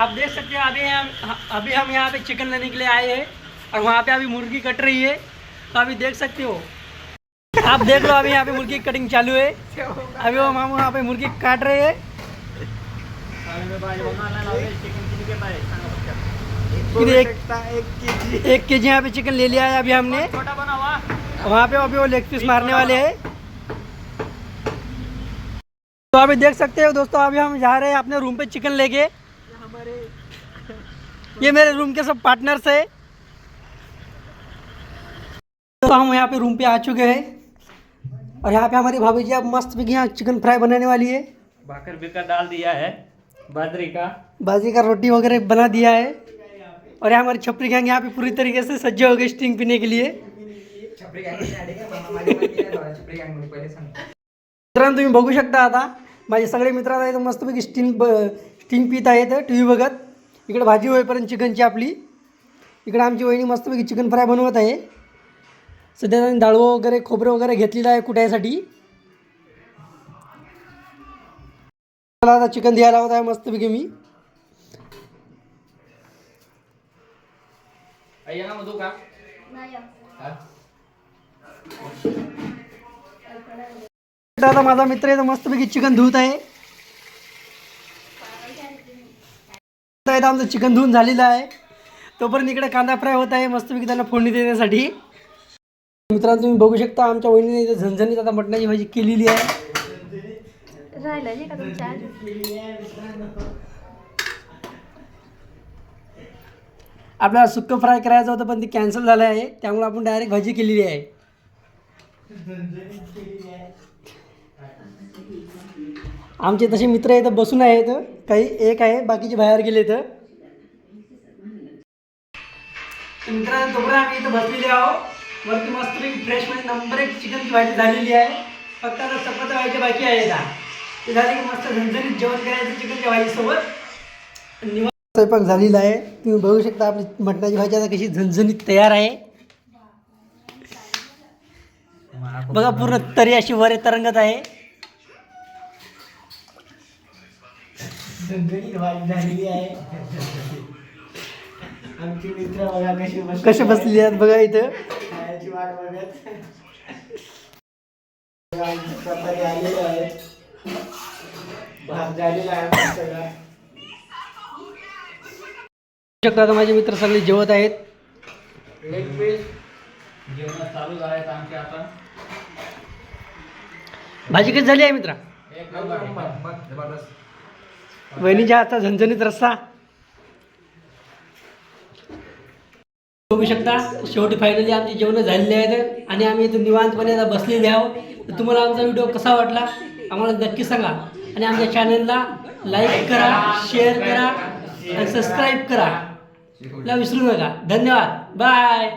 आप देख सकते हैं अभी हम अभी हम यहाँ पे चिकन लेने के लिए आए हैं और वहाँ पे अभी मुर्गी कट रही है। तो अभी देख सकते हो। आप देख लो अभी यहाँ पे मुर्गी कटिंग चालू है। अभी वो हम वहाँ पे मुर्गी काट रहे हैं। एक एक के जी यहाँ पे चिकन ले लिया है अभी हमने। छोटा बना हुआ। वहाँ पे अभी वो लेग पीस मारने वाले हैं। तो अभी देख सकते हो दोस्तों अभी हम जा रहे हैं अपने रूम पे चिकन लेके। ये मेरे रूम के सब पार्टनर्स है। तो हम यहाँ पे रूम पे आ चुके हैं। और यहाँ पे हमारी भाभी जी अब मस्त भी यहाँ चिकन फ्राई बनाने वाली है। भाकर बिकर डाल दिया है बाजरी का। बाजी का रोटी वगैरह बना दिया है। और यहाँ हमारी छपरी गैंग यहाँ पे पूरी तरीके से सज्ज हो गई स्टिंग पीने के लिए। मित्रांनो तुम्ही बघू शकता आता माझे सगळे मित्र आता इथं मस्तपैकी स्टिंग स्टिंग पित आहेत टी व्ही बघत. इकडे भाजी होईपर्यंत चिकनची आपली. इकडे आमची वहिनी मस्तपैकी चिकन फ्राय बनवत आहे. सध्या त्यांनी डाळवं वगैरे खोबरं वगैरे घेतलेलं आहे कुटायसाठी. मला आता चिकन द्यायला होत आहे मस्तपैकी मी. तर आता माझा मित्र आहे तो मस्तपैकी चिकन धुवत आहे. इथं आमचं चिकन धुवून झालेलं आहे. तोपर्यंत इकडे कांदा फ्राय होत आहे मस्तपैकी त्यांना फोडणी देण्यासाठी. मित्रांनो तुम्ही बघू शकता आमच्या वहिनीने इथं झणझणीत आता मटणाची भाजी केलेली आहे. आपल्याला सुक्क फ्राय करायचं होतं पण ते कॅन्सल झालं आहे. त्यामुळे आपण डायरेक्ट भाजी केलेली आहे. आमचे तसे मित्र इथं बसून आहेत. काही एक आहे बाकीचे बाहेर गेले तर मित्रांनो तोपर्यंत आम्ही इथं बसलेले आहोत. वरती मस्त फ्रेशमध्ये नंबर एक चिकनची भाजी झालेली आहे. फक्त आता चपात्या व्हायच्या बाकी आहे का ते झाले की मस्त झणझणीत जेवण करायचं चिकनच्या भाजीसोबत. निवांत स्वयंपाक झालेला आहे. तुम्ही बघू शकता आपली मटणाची भाजी आता कशी झणझणीत तयार आहे. बघा पूर्ण तरी अशी वर तरंगत आहे. झणझणीत भाजी झालेली आहे. आमची मित्र बघा कशी बस कसे बसलेले आहेत बघा इथं. खायची वाट बघत. बघा, आमची चपाती आलेली आहे. भात झालेला आहे आमचा सगळा. बघू शकता आता माझे मित्र सगळे जेवत आहेत. लेग पीस जेवण चालू आहेत आमचे आता. भाजी कशी झाली आहे मित्रा? वहिनीच्या आता झणझणीत रस्सा. बघू शकता शेवटी फायनली आमची जेवणं झालेली आहेत आणि आम्ही इथून निवांतपणे आता बसलेले आहोत. तर तुम्हाला आमचा व्हिडिओ कसा वाटला आम्हाला नक्की सांगा. आणि आमच्या चॅनलला लाईक करा शेअर करा आणि सबस्क्राईब करा. ला विसरू नका. धन्यवाद. बाय